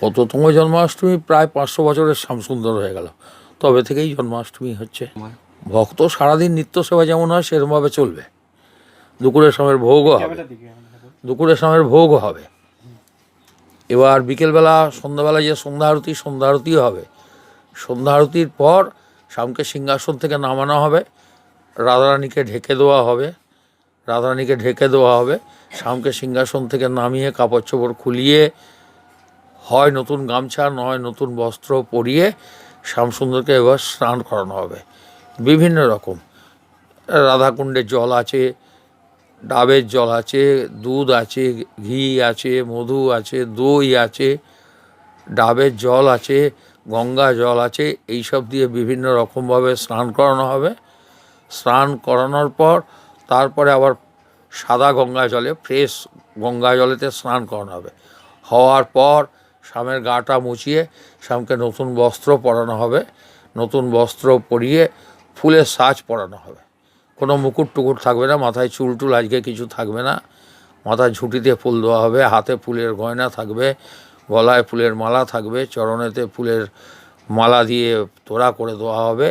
কততম জন্মাষ্টমী প্রায় পাঁচশো বছরের শ্যামসুন্দর হয়ে গেল। তবে থেকেই জন্মাষ্টমী হচ্ছে। ভক্ত সারাদিন নিত্য সেবা যেমন হয় সেরকমভাবে চলবে। দুপুরের সময়ের ভোগও হবে। দুপুরের সময়ের ভোগও হবে। এবার বিকেলবেলা সন্ধ্যাবেলা যে সন্ধ্যা আরতি, সন্ধ্যা আরতিও হবে। সন্ধ্যা আরতির পর স্বামীকে সিংহাসন থেকে নামানো হবে। রাধারানীকে ঢেকে দেওয়া হবে। রাধারানীকে ঢেকে দেওয়া হবে। স্বামীকে সিংহাসন থেকে নামিয়ে কাপড় চোপড় খুলিয়ে হয় নতুন গামছা, নয় নতুন বস্ত্র পরিয়ে শ্যামসুন্দরকে এবার স্নান করানো হবে। বিভিন্ন রকম। রাধাকুণ্ডের জল আছে, ডাবের জল আছে, দুধ আছে, ঘি আছে, মধু আছে, দই আছে, ডাবের জল আছে, গঙ্গা জল আছে এইসব দিয়ে বিভিন্ন রকমভাবে স্নান করানো হবে। স্নান করানোর পর তারপরে আবার সাদা গঙ্গা জলে, ফ্রেশ গঙ্গা জলেতে স্নান করানো হবে। হওয়ার পর স্বামীর গাটা মুছিয়ে স্বামীকে নতুন বস্ত্র পরানো হবে। নতুন বস্ত্র পরিয়ে ফুলের সাজ পরানো হবে। কোনো মুকুট টুকুট থাকবে না, মাথায় চুল টুল আজকে কিছু থাকবে না। মাথায় ঝুঁটিতে ফুল দেওয়া হবে, হাতে ফুলের গয়না থাকবে, গলায় ফুলের মালা থাকবে, চরণেতে ফুলের মালা দিয়ে তোড়া করে দেওয়া হবে।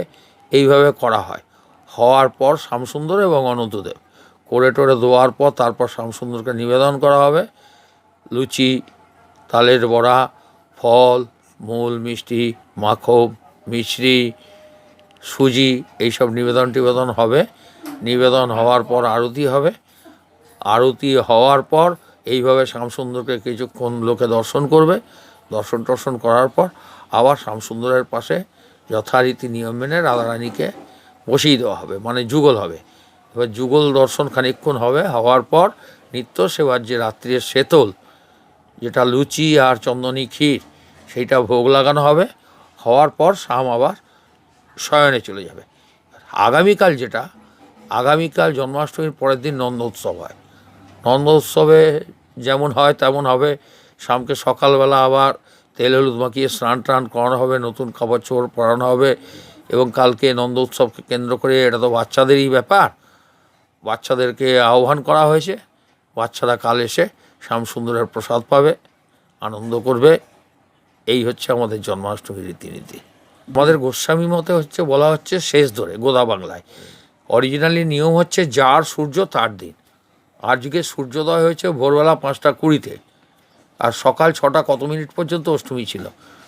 এইভাবে করা হয়। হওয়ার পর শ্যামসুন্দর এবং অনন্তদেব। করে টোরে দেওয়ার পর তারপর শ্যামসুন্দরকে নিবেদন করা হবে। লুচি তালের বড়া, ফল, মূল, মিষ্টি মাখন মিশ্রি সুজি, এইসব নিবেদন টিবেদন হবে। নিবেদন হওয়ার পর আরতি হবে। আরতি হওয়ার পর এইভাবে শ্যামসুন্দরকে কিছুক্ষণ লোকে দর্শন করবে। দর্শন টর্শন করার পর আবার শ্যামসুন্দরের পাশে যথারীতি নিয়ম মেনে রাধারানীকে বসিয়ে দেওয়া হবে মানে যুগল হবে। এবার যুগল দর্শন খানিকক্ষণ হবে, হওয়ার পর নিত্য সেবার যে রাত্রির শেতল যেটা লুচি আর চন্দনী ক্ষীর, সেইটা ভোগ লাগানো হবে, হওয়ার পর শাম আবার শয়নে চলে যাবে। আগামীকাল যেটা, আগামীকাল জন্মাষ্টমীর পরের দিন নন্দ উৎসব হয়। নন্দ উৎসবে যেমন হয় তেমন হবে। শামকে সকালবেলা আবার তেল হলুদ মাখিয়ে স্নান টান করানো হবে, নতুন কাপড় চোপড় পরানো হবে এবং কালকে নন্দ উৎসবকে কেন্দ্র করে, এটা তো বাচ্চাদেরই ব্যাপার, বাচ্চাদেরকে আহ্বান করা হয়েছে। বাচ্চারা কাল এসে শ্যামসুন্দরের প্রসাদ পাবে, আনন্দ করবে। এই হচ্ছে আমাদের জন্মাষ্টমীর রীতিনীতি। আমাদের গোস্বামী মতে হচ্ছে, বলা হচ্ছে শেষ ধরে গোদা বাংলায়। অরিজিনালি নিয়ম হচ্ছে, যার সূর্য তার দিন। আজকে সূর্যোদয় হয়েছে ভোরবেলা পাঁচটা কুড়িতে। আর সকাল ছটা কত মিনিট পর্যন্ত অষ্টমী ছিল?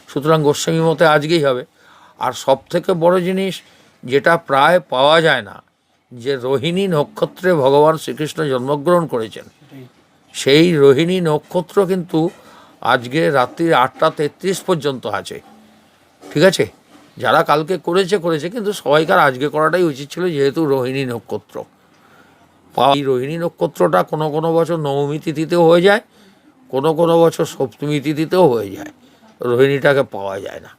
সুতরাং গোস্বামী মতে আজকেই হবে। আর সব থেকে বড় জিনিস, যেটা প্রায় পাওয়া যায় না, যে রোহিণী নক্ষত্রে ভগবান শ্রীকৃষ্ণ জন্মগ্রহণ করেছেন। সেই রোহিণী নক্ষত্র কিন্তু আজকে রাত্রির আটটা তেত্রিশ পর্যন্ত আছে। ঠিক আছে? যারা কালকে করেছে করেছে, কিন্তু সবাইকার আজকে করাটাই উচিত ছিল যেহেতু রোহিণী নক্ষত্র। এই রোহিণী নক্ষত্রটা কোনো কোনো বছর নবমী তিথিতেও হয়ে যায়, কোনো কোনো বছর সপ্তমী তিথিতেও হয়ে যায়। রোহিণীটাকে পাওয়া যায় না।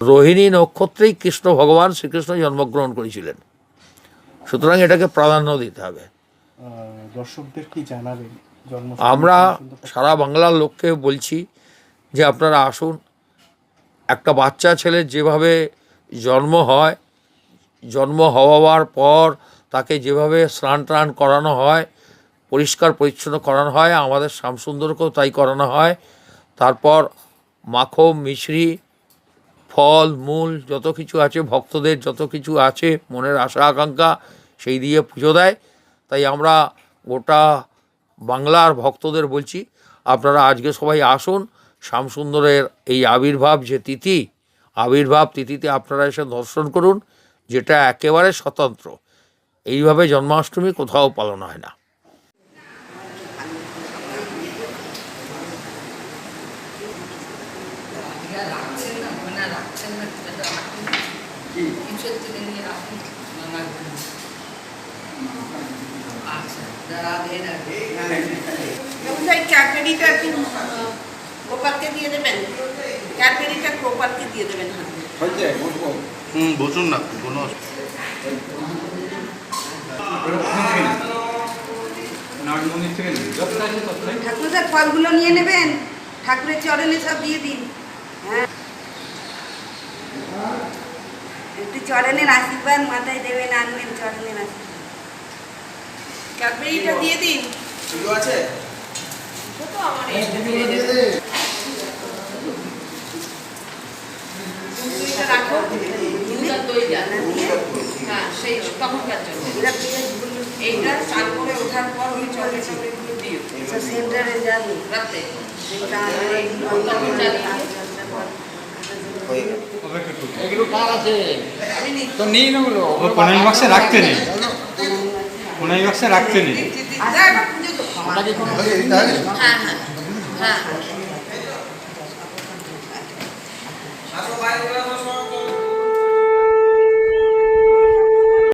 রোহিণী নক্ষত্রেই কৃষ্ণ ভগবান শ্রীকৃষ্ণ জন্মগ্রহণ করেছিলেন। সুতরাং এটাকে প্রাধান্য দিতে হবে। দর্শকদের কি জানাবেন? আমরা সারা বাংলার লোককে বলছি যে আপনারা আসুন। একটা বাচ্চা ছেলের যেভাবে জন্ম হয় জন্ম হওয়ার পর তাকে যেভাবে স্নান টান করানো হয় পরিষ্কার পরিচ্ছন্ন করানো হয় আমাদের শ্যামসুন্দরকেও তাই করানো হয়। তারপর মাখন মিশ্রি ফল মূল যত কিছু আছে ভক্তদের যত কিছু আছে মনের আশা আকাঙ্ক্ষা সেই দিয়ে পুজো দেয়। তাই আমরা গোটা বাংলার ভক্তদের বলছি আপনারা আজকে সবাই আসুন শ্যামসুন্দরের এই আবির্ভাব যে তিথি আবির্ভাব তিথিতে আপনারা এসে দর্শন করুন যেটা একেবারে স্বতন্ত্র। এইভাবে জন্মাষ্টমী কোথাও পালন হয় না। রাখছেন না রাখছেন না। বসুন না ফলগুলো নিয়ে নেবেন ঠাকুরের চরণে সব দিয়ে দিন। হ্যাঁ। একটু চরণের আশীর্বাদ মাথায় দেবেন, আনবেন, চরণের আশীর্বাদ। ক্যাডবেরিটা দিয়ে দিন। ছোট আছে? ছোট আমার এই দিয়ে দে। দুইটা রাখো। দুইটা দই জানা দিয়ে হ্যাঁ সেই তখনকার জন্য। এটা এইটা চাল করে ওঠার পর ওই চলে চলে গুলো দিও এটা সেন্টারে যাবে রাতে। যেটা তখন জানিয়ে এগুলো কার আছে? তো নিয়ে নেগুলো পনেরো বক্সে রাখতে নেই। পনেরো বাক্সে রাখতে নেই হ্যাঁ হ্যাঁ হ্যাঁ।